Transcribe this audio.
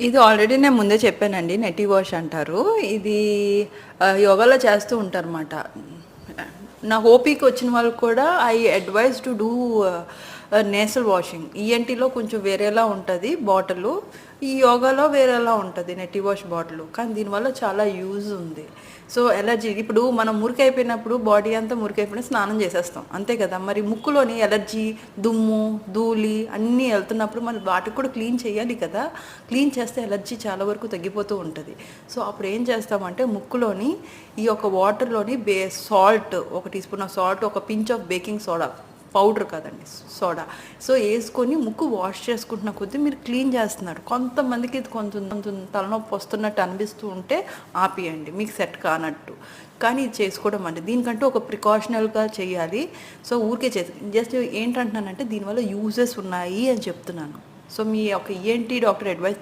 ఇది ఆల్రెడీ నేను ముందే చెప్పానండి నెట్టి వాష్ అంటారు. ఇది యోగాలో చేస్తూ ఉంటారన్నమాట. నా ఓపీకి వచ్చిన వాళ్ళకి కూడా I advise to do nasal washing. ఈఎన్టీలో కొంచెం వేరేలా ఉంటుంది బాటిల్. ఈ యోగాలో వేరేలా ఉంటుంది నెట్టి వాష్ బాటిల్. కానీ దీనివల్ల చాలా యూజ్ ఉంది. సో ఎలర్జీ ఇప్పుడు మనం మురికైపోయినప్పుడు బాడీ అంతా మురికైపోయిన స్నానం చేసేస్తాం. అంతే కదా? మరి ముక్కులోని ఎలర్జీ దుమ్ము ధూళి అన్నీ వెళ్తున్నప్పుడు మనం వాటికి కూడా క్లీన్ చేయాలి కదా? క్లీన్ చేస్తే ఎలర్జీ చాలా వరకు తగ్గిపోతూ ఉంటుంది. సో అప్పుడు ఏం చేస్తామంటే ముక్కులోని ఈ యొక్క వాటర్లోని బే సాల్ట్ ఒక టీ స్పూన్ ఆఫ్ సాల్ట్ ఒక pinch of baking soda powder కదండి సోడా. సో వేసుకొని ముక్కు వాష్ చేసుకుంటున్న కొద్దీ మీరు క్లీన్ చేస్తున్నారు. కొంతమందికి ఇది కొంచెం కొంచెం తలనొప్పి వస్తున్నట్టు అనిపిస్తూ ఉంటే ఆపియండి మీకు సెట్ కానట్టు. కానీ ఇది చేసుకోవడం అంటే దీనికంటే ఒక ప్రికాషనల్గా చేయాలి. సో ఊరికే చేసి జస్ట్ ఏంటంటున్నానంటే దీనివల్ల యూజెస్ ఉన్నాయి అని చెప్తున్నాను. సో మీ ఒక ఏంటి డాక్టర్ అడ్వైస్